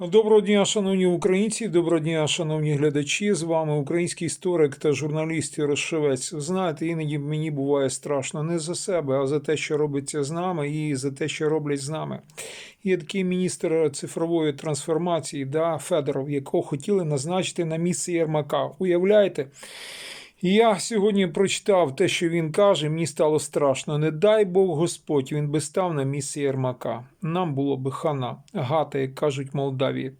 Доброго дня, шановні українці, доброго дня, шановні глядачі. З вами український історик та журналіст Ярошевець. Знаєте, іноді мені буває страшно не за себе, а за те, що робиться з нами, і за те, що роблять з нами. Є такий міністр цифрової трансформації, да, Федоров, якого хотіли назначити на місце Єрмака. Уявляєте? Я сьогодні прочитав те, що він каже, мені стало страшно. Не дай Бог Господь, він би став на місці Єрмака. Нам було би хана, гата, як кажуть в Молдавії.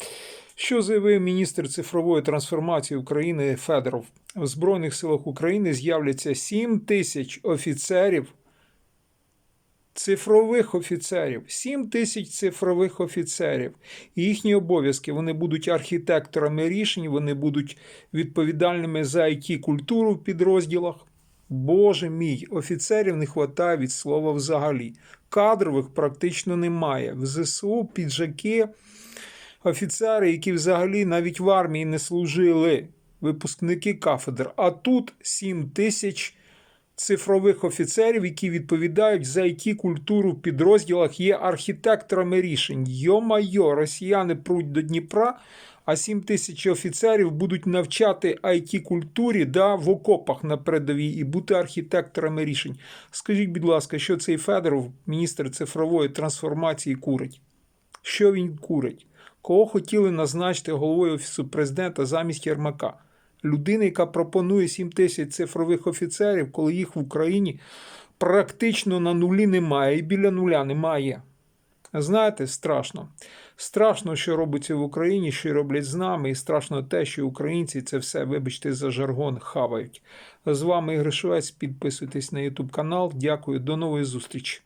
Що заявив міністр цифрової трансформації України Федоров? В Збройних силах України з'являться 7 тисяч офіцерів, цифрових офіцерів, 7 тисяч цифрових офіцерів. І їхні обов'язки вони будуть архітекторами рішень, вони будуть відповідальними за it культуру в підрозділах. Боже мій, офіцерів не вистачає від слова взагалі. Кадрових практично немає. В ЗСУ піджаки, офіцери, які взагалі навіть в армії не служили, випускники кафедр. А тут 7 тисяч цифрових офіцерів, які відповідають за it культуру в підрозділах, є архітекторами рішень. Йо-майо, росіяни пруть до Дніпра, а 7 тисяч офіцерів будуть навчати it культурі да, в окопах на передовій і бути архітекторами рішень. Скажіть, будь ласка, що цей Федоров, міністр цифрової трансформації, курить? Що він курить? Кого хотіли назначити головою Офісу президента замість Єрмака? Людина, яка пропонує 7 тисяч цифрових офіцерів, коли їх в Україні практично на нулі немає і біля нуля немає. Знаєте, страшно. Страшно, що робиться в Україні, що роблять з нами, і страшно те, що українці це все, вибачте, за жаргон хавають. З вами Ігор Швець. Підписуйтесь на YouTube канал. Дякую, до нової зустрічі.